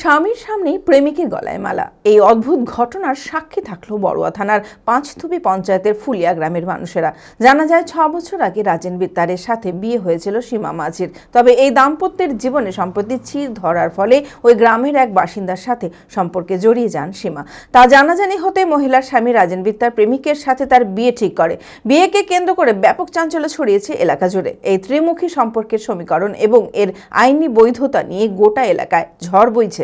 স্বামীর সামনেই প্রেমিকের গলায় মালা। এই অদ্ভুত ঘটনার সাক্ষী থাকল বড়ুয়া থানার পাঁচথুপি পঞ্চায়েতের ফুলিয়া গ্রামের মানুষেরা। জানা যায়, ছ বছর আগে রাজেন বিত্তারের সাথে বিয়ে হয়েছিল সীমা মাঝির। তবে এই দাম্পত্যের জীবনে সম্প্রতি চির ধরার ফলে ওই গ্রামের এক বাসিন্দার সাথে সম্পর্কে জড়িয়ে যান সীমা। তা জানাজানি হতে মহিলার স্বামী রাজেন বিত্তার প্রেমিকের সাথে তার বিয়ে ঠিক করে। বিয়েকে কেন্দ্র করে ব্যাপক চাঞ্চল্য ছড়িয়েছে এলাকা জুড়ে। এই ত্রিমুখী সম্পর্কের সমীকরণ এবং এর আইনি বৈধতা নিয়ে গোটা এলাকায় ঝড় বইছে।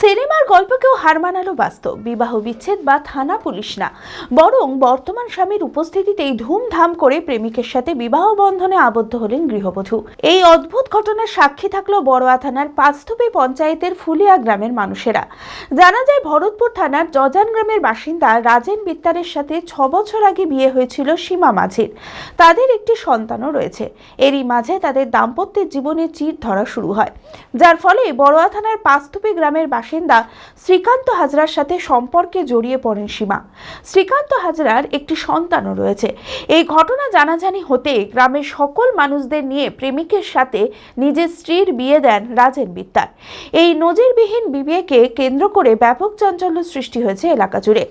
সিনেমার গল্পকেও হার মানালো বাস্তব। বিবাহ বিচ্ছেদ বা থানা পুলিশ না। বরং বর্তমান স্বামীর উপস্থিতিতেই ধুমধাম করে প্রেমিকের সাথে বিবাহ বন্ধনে আবদ্ধ হলেন গৃহবধূ। এই অদ্ভুত ঘটনার সাক্ষী থাকল বড়োয়া থানার পাঁচথুপি পঞ্চায়েতের ফুলিয়া গ্রামের মানুষেরা। জানা যায়, ভরতপুর থানার জজান গ্রামের বাসিন্দা রাজেন বিত্তারের সাথে ছ বছর আগে বিয়ে হয়েছিল সীমা মাঝির। তাদের একটি সন্তানও রয়েছে। এরই মাঝে তাদের দাম্পত্যের জীবনে চির ধরা শুরু হয়। যার ফলে বড়োয়া থানার পাঁচথুপি গ্রামের বাসিন্দা শ্রীকান্ত হাজরার সাথে সম্পর্কে জড়িয়ে পড়েন সীমা। শ্রীকান্ত হাজরার একটি সন্তানও রয়েছে। এই ঘটনা জানাজানি হতে গ্রামের সকল মানুষদের নিয়ে প্রেমিকের সাথে নিজের স্ত্রীর বিয়ে দেন রাজেন বিত্তার এই নজিরবিহীন বিয়েকে কেন্দ্র করে ব্যাপক চাঞ্চল্য সৃষ্টি হয়েছে এলাকা জুড়ে।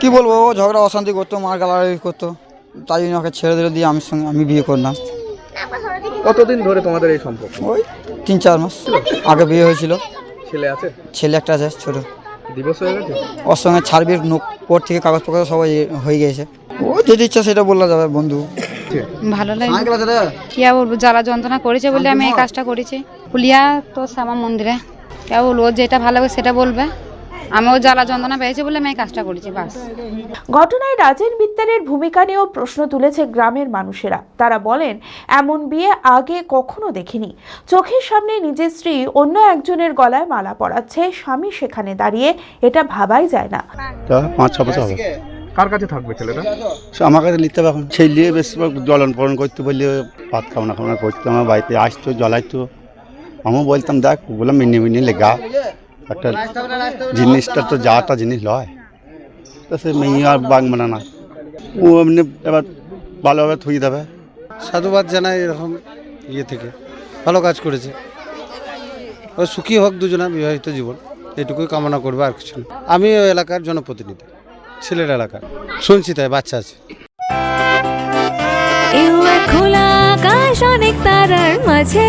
কি বলব ও ঝগড়া অশান্তি করতো মার গালাগালি করতো। তাই জন্য ওকে ছেড়ে দিলে দিয়ে আমি সঙ্গে আমি বিয়ে করলাম। কতদিন ধরে তোমাদের এই সম্পর্ক? ওই তিন চার মাস আগে বিয়ে হয়েছিল। ছেলে আছে? ছেলে একটা আছে ছোট। দিবস হয়ে গেছে? ওর সঙ্গে ছাড়বির নোক কোর্ট থেকে কাগজপত্র সবাই হয়ে গেছে ও যদি ইচ্ছা সেটা বলা যাবে বন্ধু। ভালো লাগে। কি আর বলব যারা যন্ত্রণা করেছে বলে আমি এই কাজটা করেছি। পুলিয়া তো শ্যামা মন্দিরে। কেউ বলব ও যেটা ভালো লাগে সেটা বলবে। আমি ও জ্বালা যন্ত্রণা পেয়েছে বলে আমি এই কাজটা করেছি বাস। ঘটনায় রাজেন বিত্তারের ভূমিকা নিয়েও প্রশ্ন তুলেছে গ্রামের মানুষেরা। তারা বলেন এমন বিয়ে আগে কখনো দেখিনি। চোখের সামনে নিজের স্ত্রী অন্য একজনের গলায় মালা পরাচ্ছে স্বামী সেখানে দাঁড়িয়ে এটা ভাবাই যায় না। তা পাঁচ ছ বছর হবে। কার কাছে থাকবে ছেলেটা? সে আমার কাছে লিখতে হবে। এখন সেই নিয়ে বেশিরভাগ জলন পরণ করতে বললে ভাত খাওয়া খাওয়া করতে আমার বাড়িতে আসতো জ্বলাইতো। আমিও বলতাম দেখ ওগুলো মিনি মিনি লেগা। একটা জিনিসটা তো যাটা জিনিস লয়। তো সে মেয়ে আর বাঘ মানে না। ও এমনি এবার ভালোভাবে থুই দেবে। সাধুবাদ জানাই এরকম ইয়ে থেকে। ভালো কাজ করেছে। ও সুখী হোক দুজনা বিবাহিত জীবন। এটুকুই কামনা করবে আর কিছু না। আমি ওই এলাকার জনপ্রতিনিধি। ছেলের এলাকার শুনছি তাই বাচ্চা আছে। খোলা আকাশ অনেক তারার মাঝে।